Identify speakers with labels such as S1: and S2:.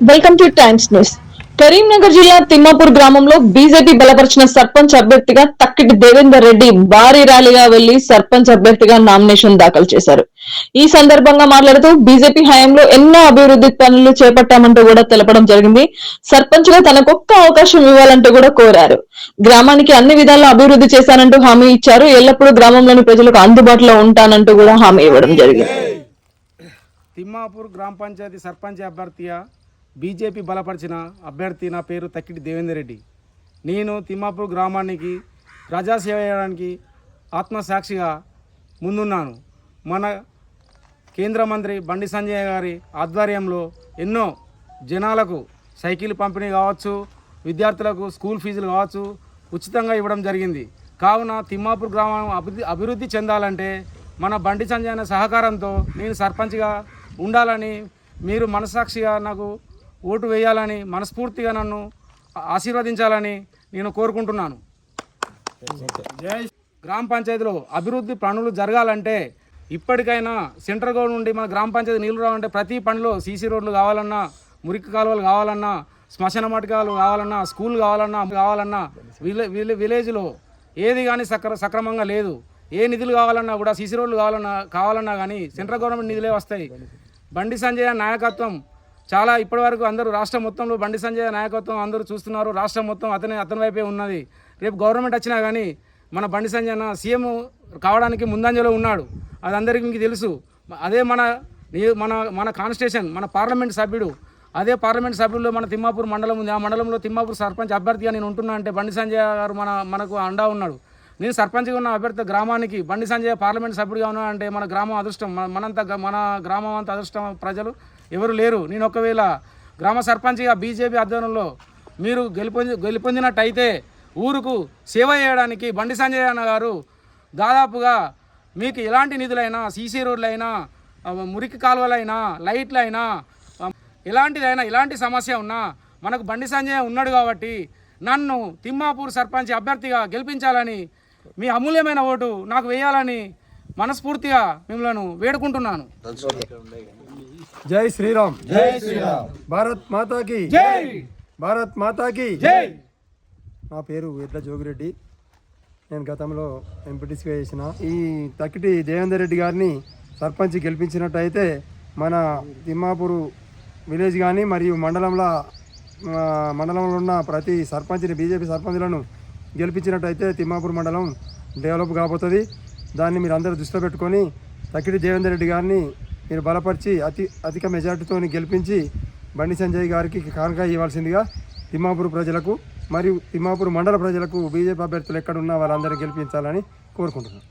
S1: Welcome to Times News Karimnagar జిల్లా తిమ్మాపూర్ గ్రామంలో BJP బలపరిచిన సర్పంచ్ అభ్యర్థిగా తక్కిటి దేవేందర్ రెడ్డి భారీ ర్యాలీగా వెళ్ళి సర్పంచ్ అభ్యర్థిగా నామినేషన్ దాఖలు చేశారు. ఈ సందర్భంగా మాట్లాడుతూ బీజేపీ హయాంలో ఎన్నో అభివృద్ధి పనులు చేపట్టామంటూ కూడా తెలపడం జరిగింది. సర్పంచ్గా తనకొక్క అవకాశం ఇవ్వాలంటూ కూడా కోరారు. గ్రామానికి అన్ని విధాలా అభివృద్ధి చేశానంటూ హామీ ఇచ్చారు. ఎల్లప్పుడూ గ్రామంలోని ప్రజలకు అందుబాటులో ఉంటానంటూ కూడా హామీ ఇవ్వడం జరిగింది.
S2: తిమ్మాపూర్ గ్రామ పంచాయతీ సర్పంచ్ అభ్యర్థిగా బీజేపీ బలపరిచిన అభ్యర్థి నా పేరు తక్కిడి దేవేందర్ రెడ్డి. నేను తిమ్మాపూర్ గ్రామానికి ప్రజాసేవ చేయడానికి ఆత్మసాక్షిగా ముందున్నాను. మన కేంద్ర మంత్రి బండి సంజయ్ గారి ఆధ్వర్యంలో ఎన్నో జనాలకు సైకిల్ పంపిణీ కావచ్చు విద్యార్థులకు స్కూల్ ఫీజులు కావచ్చు ఉచితంగా ఇవ్వడం జరిగింది. కావున తిమ్మాపూర్ గ్రామం అభివృద్ధి అభివృద్ధి చెందాలంటే మన బండి సంజయ్ అనే సహకారంతో నేను సర్పంచ్గా ఉండాలని మీరు మనసాక్షిగా నాకు ఓటు వేయాలని మనస్ఫూర్తిగా నన్ను ఆశీర్వదించాలని నేను కోరుకుంటున్నాను. గ్రామ పంచాయతీలో అభివృద్ధి పనులు జరగాలంటే ఇప్పటికైనా సెంట్రల్ గవర్నమెంట్ నుండి మన గ్రామ పంచాయతీ నీళ్ళు రావాలంటే ప్రతి పనిలో సీసీ రోడ్లు కావాలన్నా మురికి కాలువలు కావాలన్నా శ్మశాన మటకాలు కావాలన్నా స్కూల్ కావాలన్నా కావాలన్నా విలే విలేజ్లో ఏది కానీ సక్ర సక్రమంగా లేదు. ఏ నిధులు కావాలన్నా కూడా సీసీ రోడ్లు కావాలన్నా కావాలన్నా కానీ సెంట్రల్ గవర్నమెంట్ నిధులే వస్తాయి. బండి సంజయ్ నాయకత్వం చాలా ఇప్పటివరకు అందరూ రాష్ట్రం మొత్తంలో బండి సంజయ్ నాయకత్వం అందరూ చూస్తున్నారు. రాష్ట్రం మొత్తం అతని అతని వైపే ఉన్నది. రేపు గవర్నమెంట్ వచ్చినా కానీ మన బండి సంజయ్ అన్న సీఎం కావడానికి ముందంజలో ఉన్నాడు. అది అందరికీ మీకు తెలుసు. అదే మన మన మన కాన్స్టిట్యూషన్ మన పార్లమెంట్ సభ్యుడు అదే పార్లమెంట్ సభ్యుల్లో మన తిమ్మాపూర్ మండలం ఉంది. ఆ మండలంలో తిమ్మాపూర్ సర్పంచ్ అభ్యర్థిగా నేను ఉంటున్నా అంటే బండి సంజయ్ గారు మన మనకు అండా ఉన్నాడు. నేను సర్పంచ్గా ఉన్న అభ్యర్థి గ్రామానికి బండి సంజయ్ పార్లమెంట్ సభ్యుడిగా ఉన్నా అంటే మన గ్రామం అదృష్టం. మన- మనంత మన గ్రామం అంత అదృష్టం ప్రజలు ఎవరు లేరు. నేను ఒకవేళ గ్రామ సర్పంచ్గా బీజేపీ ఆధ్వర్యంలో మీరు గెలుపొంది గెలుపొందినట్టయితే ఊరుకు సేవ చేయడానికి బండి సంజయ్ అన్న గారు దాదాపుగా మీకు ఎలాంటి నిధులైనా సీసీ రోడ్లైనా మురికి కాలువలైనా లైట్లైనా అయినా ఎలాంటిదైనా ఎలాంటి సమస్య ఉన్నా మనకు బండి సంజయ్ ఉన్నాడు కాబట్టి నన్ను తిమ్మాపూర్ సర్పంచ్ అభ్యర్థిగా గెలిపించాలని మీ అమూల్యమైన ఓటు నాకు వేయాలని మనస్ఫూర్తిగా మిమ్మల్ని వేడుకుంటున్నాను.
S3: జై శ్రీరామ్. జై శ్రీరామ్. భారత్ మాతాకి. జై. భారత్ మాతాకి.
S2: జై.
S3: నా పేరు ఎడ్ల జోగిరెడ్డి. నేను గతంలో ఎంపీటీసీగా చేసిన ఈ తక్కిటి దేవేందర్ రెడ్డి గారిని సర్పంచ్ గెలిపించినట్టయితే మన తిమ్మాపూరు విలేజ్ కానీ మరియు మండలంలో మండలంలో ఉన్న ప్రతి సర్పంచ్ని బీజేపీ సర్పంచ్లను గెలిపించినట్టయితే తిమ్మాపూర్ మండలం డెవలప్ కాబోతుంది. దాన్ని మీరు అందరూ దృష్టిలో పెట్టుకొని తక్కిడి దేవేందర్ రెడ్డి గారిని మీరు బలపరిచి అతి అధిక మెజార్టీతో గెలిపించి బండి సంజయ్ గారికి కానుక ఇవ్వాల్సిందిగా తిమ్మాపూర్ ప్రజలకు మరియు తిమ్మాపూర్ మండల ప్రజలకు బీజేపీ అభ్యర్థులు ఎక్కడున్నా వాళ్ళందరినీ గెలిపించాలని కోరుకుంటున్నాను